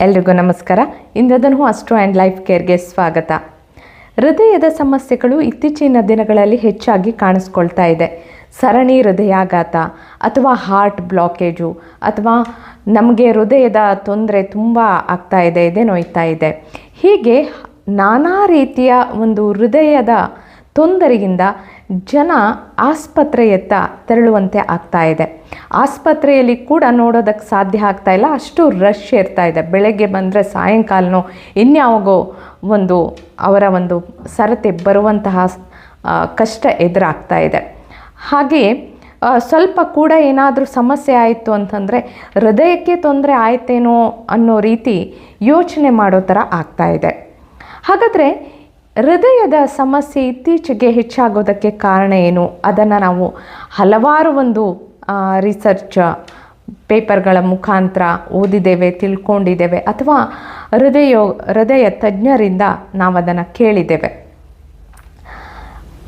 ಎಲ್ರಿಗೂ ನಮಸ್ಕಾರ. ಇಂದದನ್ನು ಅಸ್ಟ್ರೋ ಆ್ಯಂಡ್ ಲೈಫ್ ಕೇರ್ಗೆ ಸ್ವಾಗತ. ಹೃದಯದ ಸಮಸ್ಯೆಗಳು ಇತ್ತೀಚಿನ ದಿನಗಳಲ್ಲಿ ಹೆಚ್ಚಾಗಿ ಕಾಣಿಸ್ಕೊಳ್ತಾ ಇದೆ. ಸರಣಿ ಹೃದಯಾಘಾತ ಅಥವಾ ಹಾರ್ಟ್ ಬ್ಲಾಕೇಜು ಅಥವಾ ನಮಗೆ ಹೃದಯದ ತೊಂದರೆ ತುಂಬ ಆಗ್ತಾ ಇದೆ ಇದೆ ನೋಯ್ತಾ ಇದೆ. ಹೀಗೆ ನಾನಾ ರೀತಿಯ ಒಂದು ಹೃದಯದ ತೊಂದರೆಯಿಂದ ಜನ ಆಸ್ಪತ್ರೆಯತ್ತ ತೆರಳುವಂತೆ ಆಗ್ತಾ ಇದೆ. ಆಸ್ಪತ್ರೆಯಲ್ಲಿ ಕೂಡ ನೋಡೋದಕ್ಕೆ ಸಾಧ್ಯ ಆಗ್ತಾ ಇಲ್ಲ. ಅಷ್ಟು ರಶ್ ಇರ್ತಾ ಇದೆ. ಬೆಳಗ್ಗೆ ಬಂದರೆ ಸಾಯಂಕಾಲನೋ ಇನ್ಯಾವಾಗೋ ಒಂದು ಅವರ ಒಂದು ಸರತೆ ಬರುವಂತಹ ಕಷ್ಟ ಎದುರಾಗ್ತಾ ಇದೆ. ಹಾಗೆಯೇ ಸ್ವಲ್ಪ ಕೂಡ ಏನಾದರೂ ಸಮಸ್ಯೆ ಆಯಿತು ಅಂತಂದರೆ ಹೃದಯಕ್ಕೆ ತೊಂದರೆ ಆಯ್ತೇನೋ ಅನ್ನೋ ರೀತಿ ಯೋಚನೆ ಮಾಡೋ ಥರ ಆಗ್ತಾ ಇದೆ. ಹಾಗಾದರೆ ಹೃದಯದ ಸಮಸ್ಯೆ ಇತ್ತೀಚೆಗೆ ಹೆಚ್ಚಾಗೋದಕ್ಕೆ ಕಾರಣ ಏನು? ಅದನ್ನು ನಾವು ಹಲವಾರು ಒಂದು ರಿಸರ್ಚ್ ಪೇಪರ್ಗಳ ಮುಖಾಂತರ ಓದಿದ್ದೇವೆ, ತಿಳ್ಕೊಂಡಿದ್ದೇವೆ ಅಥವಾ ಹೃದಯ ಹೃದಯ ತಜ್ಞರಿಂದ ನಾವು ಅದನ್ನು ಕೇಳಿದ್ದೇವೆ.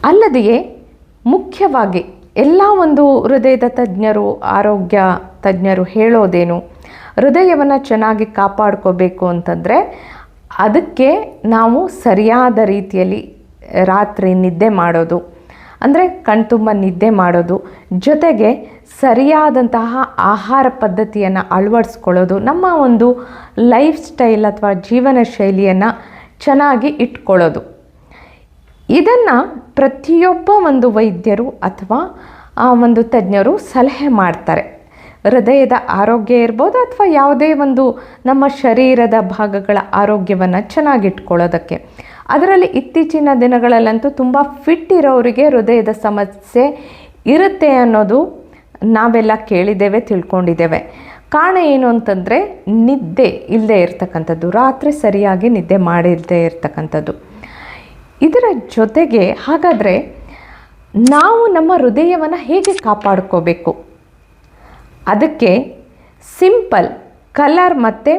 ಅಲ್ಲದೆಯೇ ಮುಖ್ಯವಾಗಿ ಎಲ್ಲ ಒಂದು ಹೃದಯದ ತಜ್ಞರು, ಆರೋಗ್ಯ ತಜ್ಞರು ಹೇಳೋದೇನು? ಹೃದಯವನ್ನು ಚೆನ್ನಾಗಿ ಕಾಪಾಡ್ಕೋಬೇಕು ಅಂತಂದರೆ ಅದಕ್ಕೆ ನಾವು ಸರಿಯಾದ ರೀತಿಯಲ್ಲಿ ರಾತ್ರಿ ನಿದ್ದೆ ಮಾಡೋದು. ಅಂದರೆ ಕಣ್ತುಂಬ ನಿದ್ದೆ ಮಾಡೋದು, ಜೊತೆಗೆ ಸರಿಯಾದಂತಹ ಆಹಾರ ಪದ್ಧತಿಯನ್ನು ಅಳವಡಿಸ್ಕೊಳ್ಳೋದು, ನಮ್ಮ ಒಂದು ಲೈಫ್ ಸ್ಟೈಲ್ ಅಥವಾ ಜೀವನ ಶೈಲಿಯನ್ನು ಚೆನ್ನಾಗಿ ಇಟ್ಕೊಳ್ಳೋದು. ಇದನ್ನು ಪ್ರತಿಯೊಬ್ಬ ಒಂದು ವೈದ್ಯರು ಅಥವಾ ಆ ಒಂದು ತಜ್ಞರು ಸಲಹೆ ಮಾಡ್ತಾರೆ. ಹೃದಯದ ಆರೋಗ್ಯ ಇರ್ಬೋದು ಅಥವಾ ಯಾವುದೇ ಒಂದು ನಮ್ಮ ಶರೀರದ ಭಾಗಗಳ ಆರೋಗ್ಯವನ್ನು ಚೆನ್ನಾಗಿಟ್ಕೊಳ್ಳೋದಕ್ಕೆ. ಅದರಲ್ಲಿ ಇತ್ತೀಚಿನ ದಿನಗಳಲ್ಲಂತೂ ತುಂಬ ಫಿಟ್ ಇರೋರಿಗೆ ಹೃದಯದ ಸಮಸ್ಯೆ ಇರುತ್ತೆ ಅನ್ನೋದು ನಾವೆಲ್ಲ ಕೇಳಿದ್ದೇವೆ, ತಿಳ್ಕೊಂಡಿದ್ದೇವೆ. ಕಾರಣ ಏನು ಅಂತಂದರೆ, ನಿದ್ದೆ ಇಲ್ಲದೆ ಇರ್ತಕ್ಕಂಥದ್ದು, ರಾತ್ರಿ ಸರಿಯಾಗಿ ನಿದ್ದೆ ಮಾಡಿಲ್ಲದೆ ಇರ್ತಕ್ಕಂಥದ್ದು. ಇದರ ಜೊತೆಗೆ ಹಾಗಾದರೆ ನಾವು ನಮ್ಮ ಹೃದಯವನ್ನು ಹೇಗೆ ಕಾಪಾಡ್ಕೋಬೇಕು? ಅದಕ್ಕೆ ಸಿಂಪಲ್, ಕಲರ್ ಮತ್ತು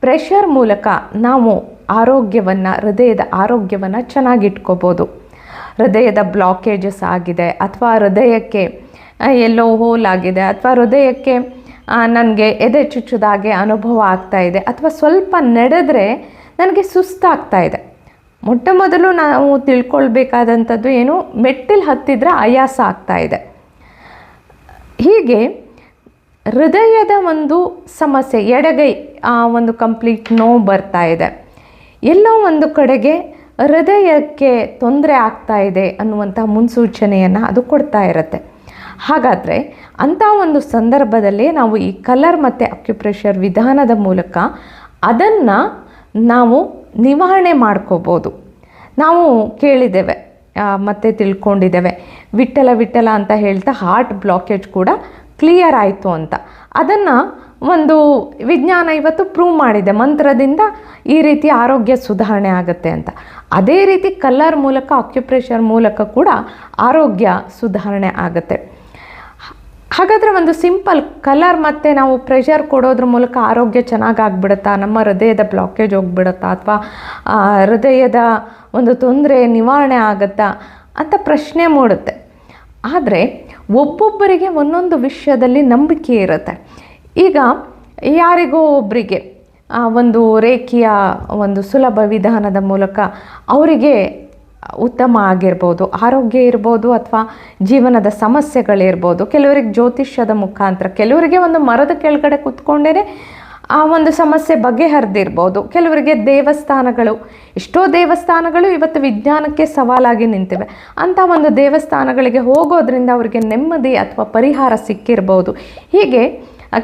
ಪ್ರೆಷರ್ ಮೂಲಕ ನಾವು ಆರೋಗ್ಯವನ್ನು, ಹೃದಯದ ಆರೋಗ್ಯವನ್ನು ಚೆನ್ನಾಗಿಟ್ಕೋಬೋದು. ಹೃದಯದ ಬ್ಲಾಕೇಜಸ್ ಆಗಿದೆ, ಅಥವಾ ಹೃದಯಕ್ಕೆ ಎಲ್ಲೋ ಹೋಲ್ ಆಗಿದೆ, ಅಥವಾ ಹೃದಯಕ್ಕೆ ನನಗೆ ಎದೆ ಚುಚ್ಚುದಾಗೆ ಅನುಭವ ಆಗ್ತಾ ಇದೆ, ಅಥವಾ ಸ್ವಲ್ಪ ನಡೆದ್ರೆ ನನಗೆ ಸುಸ್ತಾಗ್ತಾ ಇದೆ. ಮೊಟ್ಟ ಮೊದಲು ನಾವು ತಿಳ್ಕೊಳ್ಬೇಕಾದಂಥದ್ದು ಏನು, ಮೆಟ್ಟಿಲು ಹತ್ತಿದ್ರೆ ಆಯಾಸ ಆಗ್ತಾ ಇದೆ. ಹೀಗೆ ಹೃದಯದ ಒಂದು ಸಮಸ್ಯೆ, ಎಡಗೈ, ಆ, ಒಂದು ಕಂಪ್ಲೀಟ್ ನೋವು ಬರ್ತಾ ಇದೆ. ಎಲ್ಲೋ ಒಂದು ಕಡೆಗೆ ಹೃದಯಕ್ಕೆ ತೊಂದರೆ ಆಗ್ತಾ ಇದೆ ಅನ್ನುವಂಥ ಮುನ್ಸೂಚನೆಯನ್ನು ಅದು ಕೊಡ್ತಾ ಇರುತ್ತೆ. ಹಾಗಾದರೆ ಅಂಥ ಒಂದು ಸಂದರ್ಭದಲ್ಲಿ ನಾವು ಈ ಕಲರ್ ಮತ್ತು ಅಕ್ಯುಪ್ರೆಷರ್ ವಿಧಾನದ ಮೂಲಕ ಅದನ್ನು ನಾವು ನಿವಾರಣೆ ಮಾಡ್ಕೋಬೋದು. ನಾವು ಕೇಳಿದ್ದೇವೆ ಮತ್ತೆ ತಿಳ್ಕೊಂಡಿದ್ದೇವೆ. ವಿಠಲ ವಿಠಲ ಅಂತ ಹೇಳ್ತಾ ಹಾರ್ಟ್ ಬ್ಲಾಕೇಜ್ ಕೂಡ ಕ್ಲಿಯರ್ ಆಯಿತು ಅಂತ. ಅದನ್ನು ಒಂದು ವಿಜ್ಞಾನ ಇವತ್ತು ಪ್ರೂವ್ ಮಾಡಿದೆ. ಮಂತ್ರದಿಂದ ಈ ರೀತಿ ಆರೋಗ್ಯ ಸುಧಾರಣೆ ಆಗುತ್ತೆ ಅಂತ. ಅದೇ ರೀತಿ ಕಲ್ಲರ್ ಮೂಲಕ ಆಕ್ಯುಪ್ರೆಷರ್ ಮೂಲಕ ಕೂಡ ಆರೋಗ್ಯ ಸುಧಾರಣೆ ಆಗುತ್ತೆ. ಹಾಗಾದರೆ ಒಂದು ಸಿಂಪಲ್ ಕಲರ್ ಮತ್ತು ನಾವು ಪ್ರೆಷರ್ ಕೊಡೋದ್ರ ಮೂಲಕ ಆರೋಗ್ಯ ಚೆನ್ನಾಗಿ ಆಗ್ಬಿಡುತ್ತಾ? ನಮ್ಮ ಹೃದಯದ ಬ್ಲಾಕೇಜ್ ಹೋಗ್ಬಿಡುತ್ತಾ? ಅಥವಾ ಹೃದಯದ ಒಂದು ತೊಂದರೆ, ನಿವಾರಣೆ ಆಗುತ್ತಾ? ಅಂತ ಪ್ರಶ್ನೆ ಮೂಡುತ್ತೆ. ಆದರೆ ಒಬ್ಬೊಬ್ಬರಿಗೆ ಒಂದೊಂದು ವಿಷಯದಲ್ಲಿ ನಂಬಿಕೆ ಇರುತ್ತೆ. ಈಗ ಯಾರಿಗೋ ಒಬ್ಬರಿಗೆ ಒಂದು ರೇಖೆಯ ಒಂದು ಸುಲಭ ವಿಧಾನದ ಮೂಲಕ ಅವರಿಗೆ ಉತ್ತಮ ಆಗಿರ್ಬೋದು, ಆರೋಗ್ಯ ಇರ್ಬೋದು ಅಥವಾ ಜೀವನದ ಸಮಸ್ಯೆಗಳಿರ್ಬೋದು, ಕೆಲವರಿಗೆ ಜ್ಯೋತಿಷ್ಯದ ಮುಖಾಂತರ, ಕೆಲವರಿಗೆ ಒಂದು ಮರದ ಕೆಳಗಡೆ ಕೂತ್ಕೊಂಡೇ ಆ ಒಂದು ಸಮಸ್ಯೆ ಬಗೆಹರಿದಿರ್ಬೋದು, ಕೆಲವರಿಗೆ ದೇವಸ್ಥಾನಗಳು, ಎಷ್ಟೋ ದೇವಸ್ಥಾನಗಳು ಇವತ್ತು ವಿಜ್ಞಾನಕ್ಕೆ ಸವಾಲಾಗಿ ನಿಂತಿವೆ. ಅಂಥ ಒಂದು ದೇವಸ್ಥಾನಗಳಿಗೆ ಹೋಗೋದ್ರಿಂದ ಅವರಿಗೆ ನೆಮ್ಮದಿ ಅಥವಾ ಪರಿಹಾರ ಸಿಕ್ಕಿರ್ಬೋದು. ಹೀಗೆ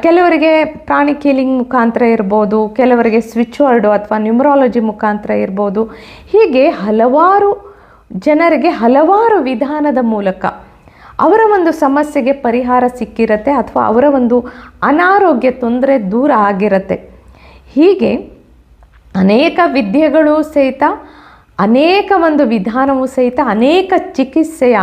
ಕೆಲವರಿಗೆ ಪ್ರಾಣಿ ಕೀಲಿಂಗ್ ಮುಖಾಂತರ ಇರ್ಬೋದು, ಕೆಲವರಿಗೆ ಸ್ವಿಚ್ ವರ್ಡು ಅಥವಾ ನ್ಯೂಮರಾಲಜಿ ಮುಖಾಂತರ ಇರ್ಬೋದು. ಹೀಗೆ ಹಲವಾರು ಜನರಿಗೆ ಹಲವಾರು ವಿಧಾನದ ಮೂಲಕ ಅವರ ಒಂದು ಸಮಸ್ಯೆಗೆ ಪರಿಹಾರ ಸಿಕ್ಕಿರತ್ತೆ ಅಥವಾ ಅವರ ಒಂದು ಅನಾರೋಗ್ಯ ತೊಂದರೆ ದೂರ ಆಗಿರತ್ತೆ. ಹೀಗೆ ಅನೇಕ ವಿದ್ಯೆಗಳು ಸಹಿತ, ಅನೇಕ ಒಂದು ವಿಧಾನವೂ ಸಹಿತ ಅನೇಕ ಚಿಕಿತ್ಸೆಯ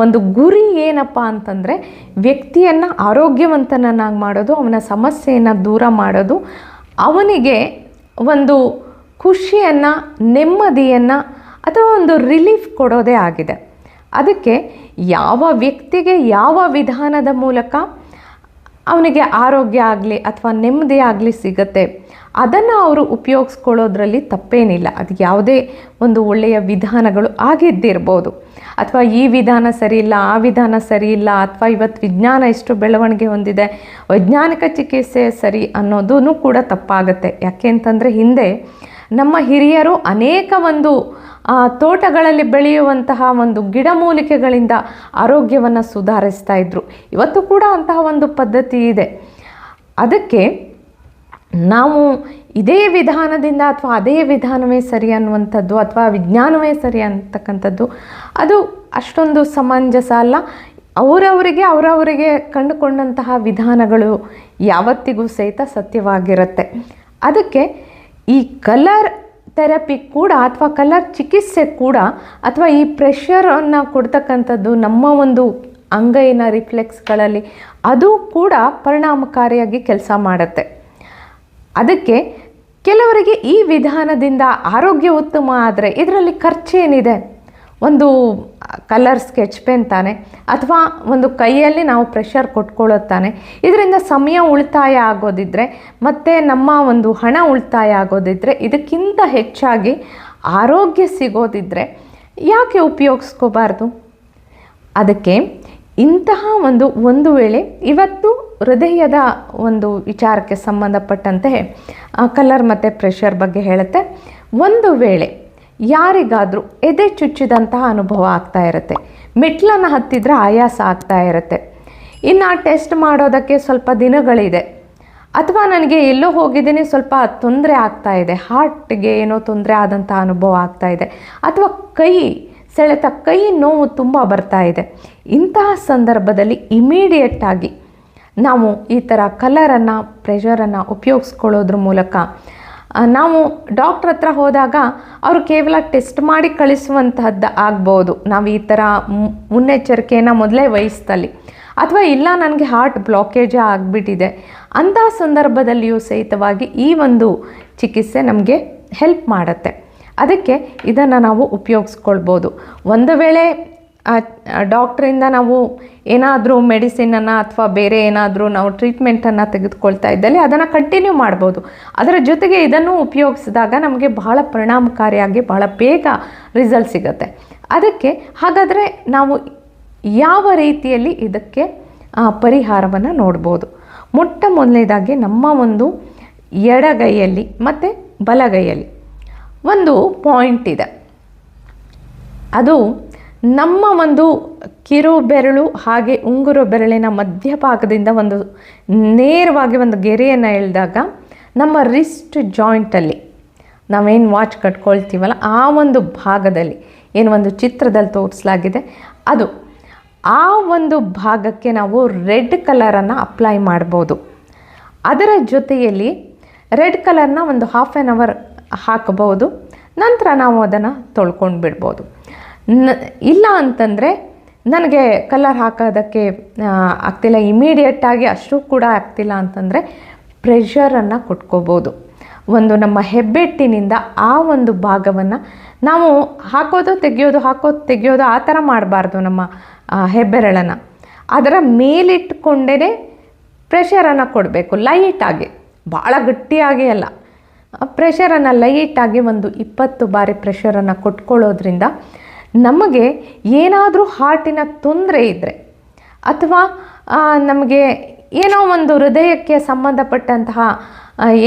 ಒಂದು ಗುರಿ ಏನಪ್ಪ ಅಂತಂದರೆ ವ್ಯಕ್ತಿಯನ್ನು ಆರೋಗ್ಯವಂತನನ್ನಾಗಿ ಮಾಡೋದು, ಅವನ ಸಮಸ್ಯೆಯನ್ನು ದೂರ ಮಾಡೋದು, ಅವನಿಗೆ ಒಂದು ಖುಷಿಯನ್ನು, ನೆಮ್ಮದಿಯನ್ನು ಅಥವಾ ಒಂದು ರಿಲೀಫ್ ಕೊಡೋದೇ ಆಗಿದೆ. ಅದಕ್ಕೆ ಯಾವ ವ್ಯಕ್ತಿಗೆ ಯಾವ ವಿಧಾನದ ಮೂಲಕ ಅವನಿಗೆ ಆರೋಗ್ಯ ಆಗಲಿ ಅಥವಾ ನೆಮ್ಮದಿ ಆಗಲಿ ಸಿಗತ್ತೆ. ಅದನ್ನು ಅವರು ಉಪಯೋಗಿಸ್ಕೊಳ್ಳೋದ್ರಲ್ಲಿ ತಪ್ಪೇನಿಲ್ಲ. ಅದು ಯಾವುದೇ ಒಂದು ಒಳ್ಳೆಯ ವಿಧಾನಗಳು ಆಗಿದ್ದಿರ್ಬೋದು. ಅಥವಾ ಈ ವಿಧಾನ ಸರಿ ಇಲ್ಲ, ಆ ವಿಧಾನ ಸರಿ ಇಲ್ಲ, ಅಥವಾ ಇವತ್ತು ವಿಜ್ಞಾನ ಎಷ್ಟು ಬೆಳವಣಿಗೆ ಹೊಂದಿದೆ, ವೈಜ್ಞಾನಿಕ ಚಿಕಿತ್ಸೆ ಸರಿ ಅನ್ನೋದೂ ಕೂಡ ತಪ್ಪಾಗುತ್ತೆ. ಯಾಕೆ ಅಂತಂದರೆ ಹಿಂದೆ ನಮ್ಮ ಹಿರಿಯರು ಅನೇಕ ಒಂದು ತೋಟಗಳಲ್ಲಿ ಬೆಳೆಯುವಂತಹ ಒಂದು ಗಿಡಮೂಲಿಕೆಗಳಿಂದ ಆರೋಗ್ಯವನ್ನು ಸುಧಾರಿಸ್ತಾ ಇದ್ರು. ಇವತ್ತು ಕೂಡ ಅಂತಹ ಒಂದು ಪದ್ಧತಿ ಇದೆ. ಅದಕ್ಕೆ ನಾವು ಇದೇ ವಿಧಾನದಿಂದ ಅಥವಾ ಅದೇ ವಿಧಾನವೇ ಸರಿ ಅನ್ನುವಂಥದ್ದು ಅಥವಾ ವಿಜ್ಞಾನವೇ ಸರಿ ಅಂತಕ್ಕಂಥದ್ದು, ಅದು ಅಷ್ಟೊಂದು ಸಮಂಜಸ ಅಲ್ಲ. ಅವರವರಿಗೆ ಅವರವರಿಗೆ ಕಂಡುಕೊಂಡಂತಹ ವಿಧಾನಗಳು ಯಾವತ್ತಿಗೂ ಸಹಿತ ಸತ್ಯವಾಗಿರುತ್ತೆ. ಅದಕ್ಕೆ ಈ ಕಲರ್ ಥೆರಪಿ ಕೂಡ ಅಥವಾ ಕಲರ್ ಚಿಕಿತ್ಸೆ ಕೂಡ ಅಥವಾ ಈ ಪ್ರೆಷರನ್ನು ಕೊಡ್ತಕ್ಕಂಥದ್ದು ನಮ್ಮ ಒಂದು ಅಂಗೈನ ರಿಫ್ಲೆಕ್ಸ್ಗಳಲ್ಲಿ ಅದು ಕೂಡ ಪರಿಣಾಮಕಾರಿಯಾಗಿ ಕೆಲಸ ಮಾಡುತ್ತೆ. ಅದಕ್ಕೆ ಕೆಲವರಿಗೆ ಈ ವಿಧಾನದಿಂದ ಆರೋಗ್ಯ ಉತ್ತಮ ಆದರೆ ಇದರಲ್ಲಿ ಖರ್ಚೇನಿದೆ. ಒಂದು ಕಲರ್ ಸ್ಕೆಚ್ ಪೆನ್ ತಾನೆ, ಅಥವಾ ಒಂದು ಕೈಯಲ್ಲಿ ನಾವು ಪ್ರೆಷರ್ ಕೊಟ್ಕೊಳ್ಳುತ್ತಾನೆ ಇದರಿಂದ ಸಮಯ ಉಳಿತಾಯ ಆಗೋದಿದ್ರೆ, ಮತ್ತು ನಮ್ಮ ಒಂದು ಹಣ ಉಳಿತಾಯ ಆಗೋದಿದ್ರೆ, ಇದಕ್ಕಿಂತ ಹೆಚ್ಚಾಗಿ ಆರೋಗ್ಯ ಸಿಗೋದಿದ್ರೆ ಯಾಕೆ ಉಪಯೋಗಿಸ್ಕೋಬಾರ್ದು? ಅದಕ್ಕೆ ಇಂತಹ ಒಂದು ಒಂದು ವೇಳೆ ಇವತ್ತು ಹೃದಯದ ಒಂದು ವಿಚಾರಕ್ಕೆ ಸಂಬಂಧಪಟ್ಟಂತೆ ಕಲರ್ ಮತ್ತು ಪ್ರೆಷರ್ ಬಗ್ಗೆ ಹೇಳುತ್ತೆ. ಒಂದು ವೇಳೆ ಯಾರಿಗಾದರೂ ಎದೆ ಚುಚ್ಚಿದಂತಹ ಅನುಭವ ಆಗ್ತಾ ಇರುತ್ತೆ. ಮೆಟ್ಲನ್ನು ಹತ್ತಿದ್ರೆ ಆಯಾಸ ಆಗ್ತಾ ಇರುತ್ತೆ. ಇನ್ನು ಟೆಸ್ಟ್ ಮಾಡೋದಕ್ಕೆ ಸ್ವಲ್ಪ ದಿನಗಳಿದೆ. ಅಥವಾ ನನಗೆ ಎಲ್ಲೋ ಹೋಗಿದ್ದೀನಿ ಸ್ವಲ್ಪ ತೊಂದರೆ ಆಗ್ತಾ ಇದೆ. ಹಾರ್ಟ್ಗೆ ಏನೋ ತೊಂದರೆ ಆದಂಥ ಅನುಭವ ಆಗ್ತಾ ಇದೆ. ಅಥವಾ ಕೈ ಸೆಳೆತ ಕೈ ನೋವು ತುಂಬ ಬರ್ತಾ ಇದೆ. ಇಂತಹ ಸಂದರ್ಭದಲ್ಲಿ ಇಮಿಡಿಯೇಟಾಗಿ ನಾವು ಈ ಥರ ಕಲರನ್ನು ಪ್ರೆಷರನ್ನು ಉಪಯೋಗಿಸ್ಕೊಳ್ಳೋದ್ರ ಮೂಲಕ ಆ, ನಾವು ಡಾಕ್ಟ್ರ್ ಹತ್ರ ಹೋದಾಗ ಅವರು ಕೇವಲ ಟೆಸ್ಟ್ ಮಾಡಿ ಕಳಿಸುವಂತಹದ್ದು ಆಗ್ಬೋದು. ನಾವು ಈ ಥರ ಮುನ್ನೆಚ್ಚರಿಕೆಯನ್ನು ಮೊದಲೇ ವಹಿಸ್ತಲ್ಲಿ. ಅಥವಾ ಇಲ್ಲ ನನಗೆ ಹಾರ್ಟ್ ಬ್ಲಾಕೇಜ್ ಆಗಿಬಿಟ್ಟಿದೆ. ಅಂತಹ ಸಂದರ್ಭದಲ್ಲಿಯೂ ಸಹಿತವಾಗಿ ಈ ಒಂದು ಚಿಕಿತ್ಸೆ ನಮಗೆ ಹೆಲ್ಪ್ ಮಾಡುತ್ತೆ. ಅದಕ್ಕೆ ಇದನ್ನು ನಾವು ಉಪಯೋಗಿಸ್ಕೊಳ್ಬೋದು. ಒಂದು ವೇಳೆ ಡಾಕ್ಟ್ರಿಂದ ನಾವು ಏನಾದರೂ ಮೆಡಿಸಿನನ್ನು ಅಥವಾ ಬೇರೆ ಏನಾದರೂ ನಾವು ಟ್ರೀಟ್ಮೆಂಟನ್ನು ತೆಗೆದುಕೊಳ್ತಾ ಇದ್ದಲ್ಲಿ ಅದನ್ನು ಕಂಟಿನ್ಯೂ ಮಾಡ್ಬೋದು. ಅದರ ಜೊತೆಗೆ ಇದನ್ನು ಉಪಯೋಗಿಸಿದಾಗ ನಮಗೆ ಬಹಳ ಪರಿಣಾಮಕಾರಿಯಾಗಿ ಬಹಳ ಬೇಗ ರಿಸಲ್ಟ್ ಸಿಗುತ್ತೆ. ಅದಕ್ಕೆ ಹಾಗಾದರೆ ನಾವು ಯಾವ ರೀತಿಯಲ್ಲಿ ಇದಕ್ಕೆ ಪರಿಹಾರವನ್ನು ನೋಡ್ಬೋದು. ಮೊಟ್ಟ ಮೊದಲನೇದಾಗಿ ನಮ್ಮ ಒಂದು ಎಡಗೈಯಲ್ಲಿ ಮತ್ತು ಬಲಗೈಯಲ್ಲಿ ಒಂದು ಪಾಯಿಂಟ್ ಇದೆ. ಅದು ನಮ್ಮ ಒಂದು ಕಿರು ಬೆರಳು ಹಾಗೆ ಉಂಗುರು ಬೆರಳಿನ ಮಧ್ಯಭಾಗದಿಂದ ಒಂದು ನೇರವಾಗಿ ಒಂದು ಗೆರೆಯನ್ನು ಎಳೆದಾಗ ನಮ್ಮ ರಿಸ್ಟ್ ಜಾಯಿಂಟಲ್ಲಿ ನಾವೇನು ವಾಚ್ ಕಟ್ಕೊಳ್ತೀವಲ್ಲ ಆ ಒಂದು ಭಾಗದಲ್ಲಿ ಏನು ಒಂದು ಚಿತ್ರದಲ್ಲಿ ತೋರಿಸಲಾಗಿದೆ. ಅದು ಆ ಒಂದು ಭಾಗಕ್ಕೆ ನಾವು ರೆಡ್ ಕಲರನ್ನು ಅಪ್ಲೈ ಮಾಡ್ಬೋದು. ಅದರ ಜೊತೆಯಲ್ಲಿ ರೆಡ್ ಕಲರ್ನ ಒಂದು ಹಾಫ್ ಆ್ಯನ್ ಅವರ್ ಹಾಕಬಹುದು. ನಂತರ ನಾವು ಅದನ್ನು ತೊಳ್ಕೊಂಡು ಬಿಡ್ಬೋದು ನ ಇಲ್ಲ ಅಂತಂದರೆ ನನಗೆ ಕಲರ್ ಹಾಕೋದಕ್ಕೆ ಆಗ್ತಿಲ್ಲ. ಇಮಿಡಿಯೇಟಾಗಿ ಅಷ್ಟು ಕೂಡ ಆಗ್ತಿಲ್ಲ ಅಂತಂದರೆ ಪ್ರೆಷರನ್ನು ಕೊಟ್ಕೋಬೋದು. ಒಂದು ನಮ್ಮ ಹೆಬ್ಬೆಟ್ಟಿನಿಂದ ಆ ಒಂದು ಭಾಗವನ್ನು ನಾವು ಹಾಕೋದು ತೆಗೆಯೋದು ಹಾಕೋದು ತೆಗೆಯೋದು ಆ ಥರ ಮಾಡಬಾರ್ದು ನಮ್ಮ ಹೆಬ್ಬೆರಳನ್ನು. ಅದರ ಮೇಲಿಟ್ಕೊಂಡೇ ಪ್ರೆಷರನ್ನು ಕೊಡಬೇಕು ಲೈಟಾಗಿ ಭಾಳ ಗಟ್ಟಿಯಾಗಿ ಅಲ್ಲ. ಪ್ರೆಷರನ್ನು ಲೈಟಾಗಿ ಒಂದು ಇಪ್ಪತ್ತು ಬಾರಿ ಪ್ರೆಷರನ್ನು ಕೊಟ್ಕೊಳ್ಳೋದ್ರಿಂದ ನಮಗೆ ಏನಾದರೂ ಹಾರ್ಟಿನ ತೊಂದರೆ ಇದ್ದರೆ ಅಥವಾ ನಮಗೆ ಏನೋ ಒಂದು ಹೃದಯಕ್ಕೆ ಸಂಬಂಧಪಟ್ಟಂತಹ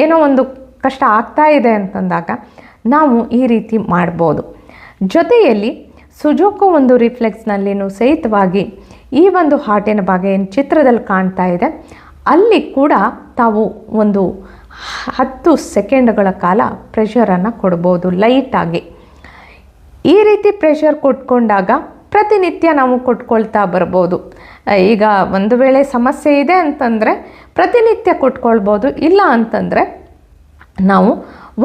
ಏನೋ ಒಂದು ಕಷ್ಟ ಆಗ್ತಾ ಇದೆ ಅಂತಂದಾಗ ನಾವು ಈ ರೀತಿ ಮಾಡ್ಬೋದು. ಜೊತೆಯಲ್ಲಿ ಸುಜೋಕು ಒಂದು ರಿಫ್ಲೆಕ್ಸ್ನಲ್ಲಿನೂ ಸಹಿತವಾಗಿ ಈ ಒಂದು ಹಾರ್ಟಿನ ಬಗ್ಗೆ ಏನು ಚಿತ್ರದಲ್ಲಿ ಕಾಣ್ತಾ ಇದೆ, ಅಲ್ಲಿ ಕೂಡ ತಾವು ಒಂದು ಹತ್ತು ಸೆಕೆಂಡ್ಗಳ ಕಾಲ ಪ್ರೆಷರನ್ನು ಕೊಡ್ಬೋದು ಲೈಟಾಗಿ ಈ ರೀತಿ ಪ್ರೆಷರ್ ಕೊಟ್ಕೊಂಡಾಗ ಪ್ರತಿನಿತ್ಯ ನಾವು ಕೊಟ್ಕೊಳ್ತಾ ಬರ್ಬೋದು. ಈಗ ಒಂದು ವೇಳೆ ಸಮಸ್ಯೆ ಇದೆ ಅಂತಂದರೆ ಪ್ರತಿನಿತ್ಯ ಕೊಟ್ಕೊಳ್ಬೋದು, ಇಲ್ಲ ಅಂತಂದರೆ ನಾವು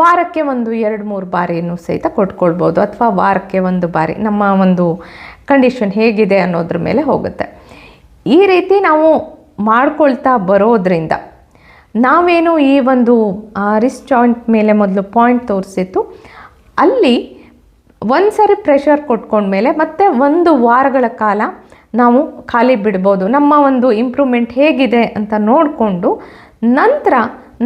ವಾರಕ್ಕೆ ಒಂದು ಎರಡು ಮೂರು ಬಾರಿನೂ ಸಹಿತ ಕೊಟ್ಕೊಳ್ಬೋದು ಅಥವಾ ವಾರಕ್ಕೆ ಒಂದು ಬಾರಿ ನಮ್ಮ ಒಂದು ಕಂಡೀಷನ್ ಹೇಗಿದೆ ಅನ್ನೋದ್ರ ಮೇಲೆ ಹೋಗುತ್ತೆ. ಈ ರೀತಿ ನಾವು ಮಾಡ್ಕೊಳ್ತಾ ಬರೋದ್ರಿಂದ ನಾವೇನು ಈ ಒಂದು ರಿಸ್ಟ್ ಜಾಯಿಂಟ್ ಮೇಲೆ ಮೊದಲು ಪಾಯಿಂಟ್ ತೋರಿಸಿತ್ತು, ಅಲ್ಲಿ ಒಂದು ಸಾರಿ ಪ್ರೆಷರ್ ಕೊಟ್ಕೊಂಡ್ಮೇಲೆ ಮತ್ತೆ ಒಂದು ವಾರಗಳ ಕಾಲ ನಾವು ಖಾಲಿ ಬಿಡ್ಬೋದು. ನಮ್ಮ ಒಂದು ಇಂಪ್ರೂವ್ಮೆಂಟ್ ಹೇಗಿದೆ ಅಂತ ನೋಡಿಕೊಂಡು ನಂತರ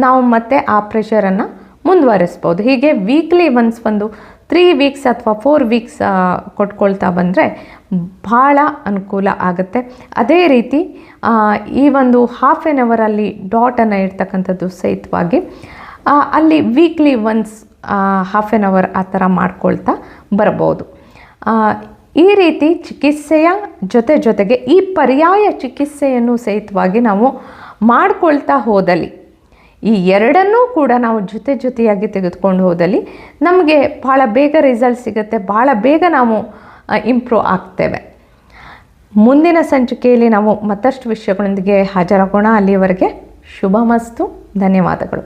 ನಾವು ಮತ್ತೆ ಆ ಪ್ರೆಷರನ್ನು ಮುಂದುವರಿಸ್ಬೋದು. ಹೀಗೆ ವೀಕ್ಲಿ ಒನ್ಸ್ ಒಂದು ತ್ರೀ ವೀಕ್ಸ್ ಅಥವಾ ಫೋರ್ ವೀಕ್ಸ್ ಕೊಟ್ಕೊಳ್ತಾ ಬಂದರೆ ಭಾಳ ಅನುಕೂಲ ಆಗುತ್ತೆ. ಅದೇ ರೀತಿ ಈ ಒಂದು ಹಾಫ್ ಆನ್ ಅವರಲ್ಲಿ ಡಾಟನ್ನು ಇರ್ತಕ್ಕಂಥದ್ದು ಸಹಿತವಾಗಿ ಅಲ್ಲಿ weekly once half an hour ಆ ಥರ ಮಾಡ್ಕೊಳ್ತಾ ಬರ್ಬೋದು. ಈ ರೀತಿ ಚಿಕಿತ್ಸೆಯ ಜೊತೆ ಜೊತೆಗೆ ಈ ಪರ್ಯಾಯ ಚಿಕಿತ್ಸೆಯನ್ನು ಸಹಿತವಾಗಿ ನಾವು ಮಾಡ್ಕೊಳ್ತಾ ಹೋದಲ್ಲಿ, ಈ ಎರಡನ್ನೂ ಕೂಡ ನಾವು ಜೊತೆ ಜೊತೆಯಾಗಿ ತೆಗೆದುಕೊಂಡು ಹೋದಲ್ಲಿ ನಮಗೆ ಭಾಳ ಬೇಗ ರಿಸಲ್ಟ್ ಸಿಗುತ್ತೆ ಭಾಳ ಬೇಗ ನಾವು ಇಂಪ್ರೂವ್ ಆಗ್ತೇವೆ. ಮುಂದಿನ ಸಂಚಿಕೆಯಲ್ಲಿ ನಾವು ಮತ್ತಷ್ಟು ವಿಷಯಗಳೊಂದಿಗೆ ಹಾಜರಾಗೋಣ. ಅಲ್ಲಿಯವರೆಗೆ ಶುಭ ಮಸ್ತು ಧನ್ಯವಾದಗಳು.